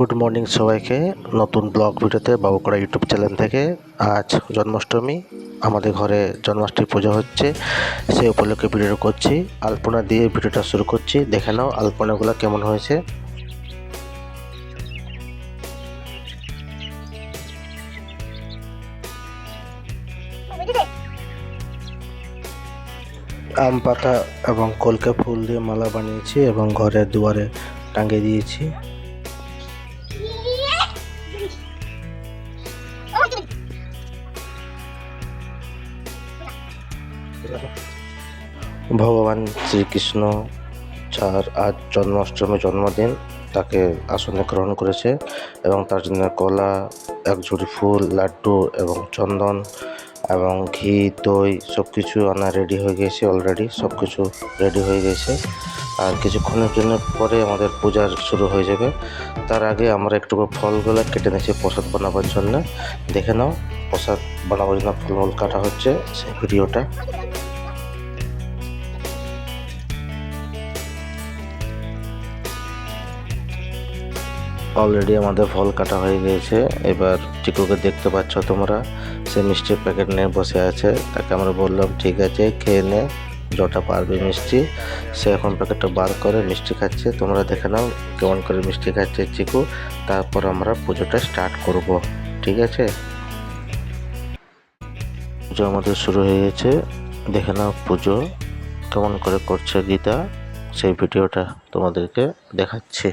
Good morning সবাইকে নতুন blog ভিডিওতে বাবুকড়া ইউটিউব চ্যানেল থেকে। আজ জন্মাষ্টমী, আমাদের ঘরে জন্মাষ্টমী পুজো হচ্ছে, সেই উপলক্ষে ভিডিও করছি। আলপনা দিয়ে ভিডিওটা শুরু করছি, দেখে নাও আলপনাগুলো কেমন হয়েছে। আম পাতা এবং কলকে ফুল দিয়ে মালা বানিয়েছি এবং ঘরের দুয়ারে টাঙিয়ে দিয়েছি। ভগবান শ্রীকৃষ্ণ যার আজ জন্মাষ্টমী জন্মদিন তাকে আসনে গ্রহণ করেছে এবং তার জন্য কলা এক ঝুড়ি ফুল, লাড্ডু এবং চন্দন এবং ঘি, দই সব কিছু আনা রেডি হয়ে গেছে অলরেডি সব কিছু রেডি হয়ে গেছে। আর কিছুক্ষণের জন্য পরে আমাদের পূজার শুরু হয়ে যাবে। তার আগে আমরা একটু ফলগুলো কেটে নিয়েছি প্রসাদ বানাবার জন্য। দেখে নাও, প্রসাদ বানাবার জন্য ফলমূল কাটা হচ্ছে সেই ভিডিওটা। অলরেডি আমাদের ফল কাটা হয়ে গিয়েছে। এবার চিকুকে দেখতে পাচ্ছ তোমরা। সে মিষ্টির প্যাকেট নিয়ে বসে আছে। তাকে আমরা বললাম, ঠিক আছে, খেয়ে নে। যটা পারবে মিষ্টি। সে এখন প্যাকেটটা বার করে মিষ্টি খাচ্ছে। তোমরা দেখে নাও কেমন করে মিষ্টি খাচ্ছে চিকু। তারপর আমরা পুজোটা স্টার্ট করব, ঠিক আছে? পুজো আমাদের শুরু হয়ে গেছে। দেখে নাও পুজো কেমন করে করছে গীতা। সেই ভিডিওটা তোমাদেরকে দেখাচ্ছি।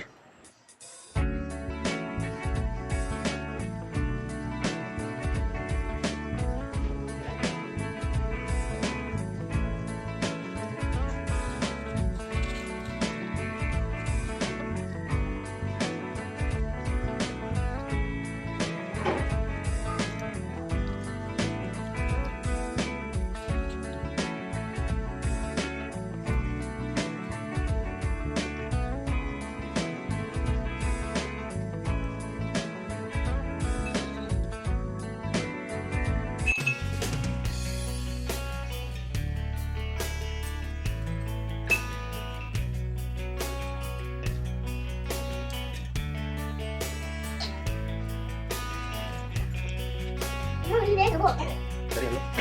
Bawaan?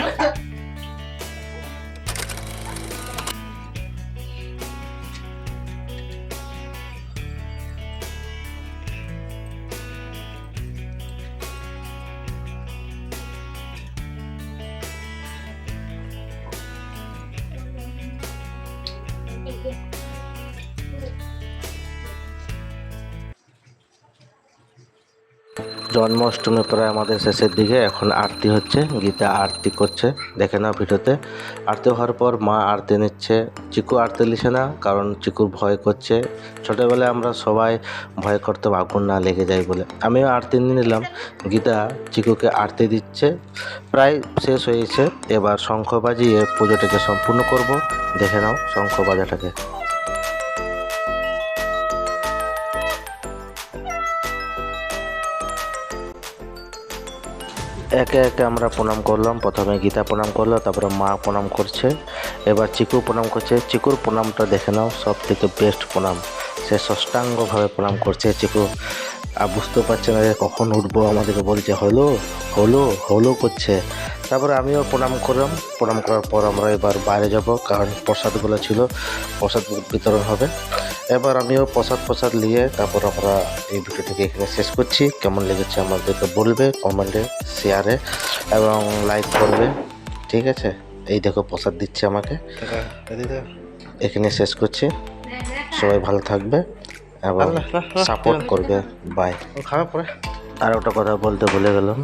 জন্মাষ্টমী প্রায় আমাদের শেষের দিকে, এখন আরতি হচ্ছে, গীতা আরতি করছে। দেখে নাও ভিডিওতে। আরতি হওয়ার পর মা আরতি নিচ্ছে। চিকু আরতি নিচ্ছে না, কারণ চিকুর ভয় করছে। ছোটোবেলায় আমরা সবাই ভয় করতাম, আগুন না লেগে যায় বলে। আমিও আরতি নিয়ে নিলাম। গীতা চিকুকে আরতি দিচ্ছে। প্রায় শেষ হয়েছে। এবার শঙ্খ বাজিয়ে পুজোটাকে সম্পূর্ণ করব। দেখে নাও শঙ্খ বাজাটাকে। একে একে আমরা প্রণাম করলাম। প্রথমে গীতা প্রণাম করল, তারপরে মা প্রণাম করছে। এবার চিকু প্রণাম করছে। চিকুর প্রণামটা দেখে নাও সব থেকে বেস্ট প্রণাম। সে ষষ্ঠাঙ্গভাবে প্রণাম করছে। চিকু আর বুঝতে পারছে না যে কখন উঠবো আমাদেরকে বলছে, হলো হলো হলো করছে। তারপরে আমিও প্রণাম করলাম। প্রণাম করার পর আমরা এবার বাইরে যাব, কারণ প্রসাদগুলো ছিল, প্রসাদ বিতরণ হবে। এবার আমিও প্রসাদ প্রসাদ নিয়ে তারপর আমরা এই ভিডিওটিকে এখানে শেষ করছি। কেমন লেগেছে আমাদেরকে বলবে কমেন্টে শেয়ারে এবং লাইক করবে ঠিক আছে? এই দেখো প্রসাদ দিচ্ছে আমাকে। এখানে শেষ করছি। সবাই ভালো থাকবে এবং সাপোর্ট করবে। বাই খারাপ আর একটা কথা বলতে ভুলে গেলাম।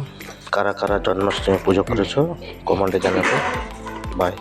কারা কারা জন্মাষ্টমী পুজো করেছ কমেন্টে জানাবে। বাই